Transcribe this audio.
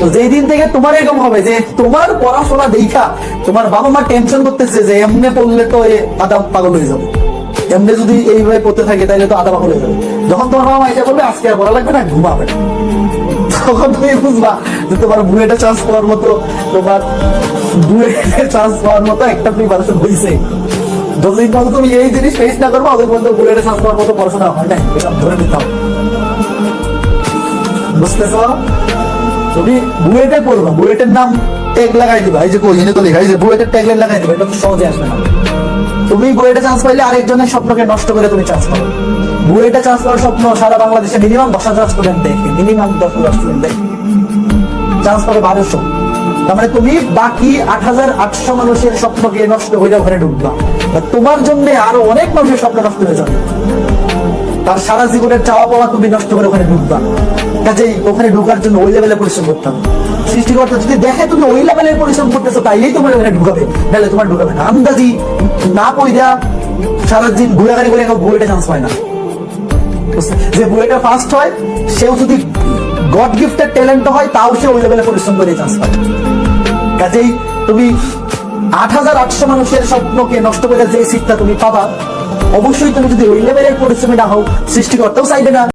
তো যেই দিন থেকে তোমার এরকম হবে যে তোমার পড়াশোনা দেখা তোমার বাবা মা টেনশন করতেছে যে এমনি পড়লে তো আদা পাগল হয়ে যাবে। এমনি যদি এইভাবে পড়তে থাকে তাহলে তো আদা পাগল হয়ে যাবে। যখন তোমার বাবা মা এটা বলবে, আজকে আর পড়া লাগবে না, ঘুমাবে তখন তুমি বুঝবা যে তোমার বুয়েটা চান্স পাওয়ার মতো, তোমার বুয়েটে চান্স পাওয়ার মতো একটা প্রিপারেশন হয়েছে যতদিন পর্যন্ত তুমি এই জিনিস ফেস না করব, অতদিন পর্যন্ত বুয়েটে চান্স পাওয়ার মতো পড়াশোনা হয় না এটা ধরে নিতাম বুঝতেছ? তুমি বুয়েটে পড়বা বুয়েটের নাম ট্যাগ লাগাই দিবা, এই যে কই, এনে তো লেখা, এই যে বুয়েটের ট্যাগ লাগাই দিবা, এটা সহজে আসবে না। তুমি বুয়েটে চান্স পাইলে আরেকজনের স্বপ্নকে নষ্ট করে তুমি চান্স পাবে বুয়েটে চান্স পাওয়ার স্বপ্ন সারা বাংলাদেশে মিনিমাম দশ হাজার স্টুডেন্ট দেখে মিনিমাম দশ হাজার স্টুডেন্ট দেখে চান্স পাবে বারোশো। তার মানে তুমি বাকি আট হাজার আটশো মানুষের স্বপ্নকে নষ্ট হয়ে ওখানে ঢুকবা। আর তোমার জন্য আরও অনেক মানুষের স্বপ্ন নষ্ট হয়ে যাবে। তার সারা জীবনের চাওয়া পাওয়া তুমি নষ্ট করে ওখানে ঢুকবা। কাজেই ওখানে ঢোকার জন্য ওই লেভেলে পরিশ্রম করতে হবে সৃষ্টিকর্তা যদি দেখে তুমি ওই লেভেলের পরিশ্রম করতেছো, তাইলেই তোমার ওখানে ঢুকাবে। নাহলে তোমার ঢুকাবে না। আন্দাজি না পইরা সারা দিন ঘুরাঘাড়ি করে বইটা চান্স পায় না। যে বইটা ফার্স্ট হয়, সেও যদি গড গিফটের ট্যালেন্ট হয়, তাও সে ওই লেভেলে পরিশ্রম করে চান্স পায়। কাজেই তুমি আট হাজার আটশো মানুষের স্বপ্নকে নষ্ট করে যে সিটটা তুমি পাবা, অবশ্যই তুমি যদি ওই লেভেলের পরিশ্রমী না হও, সৃষ্টিকর্তাও চাইবে না।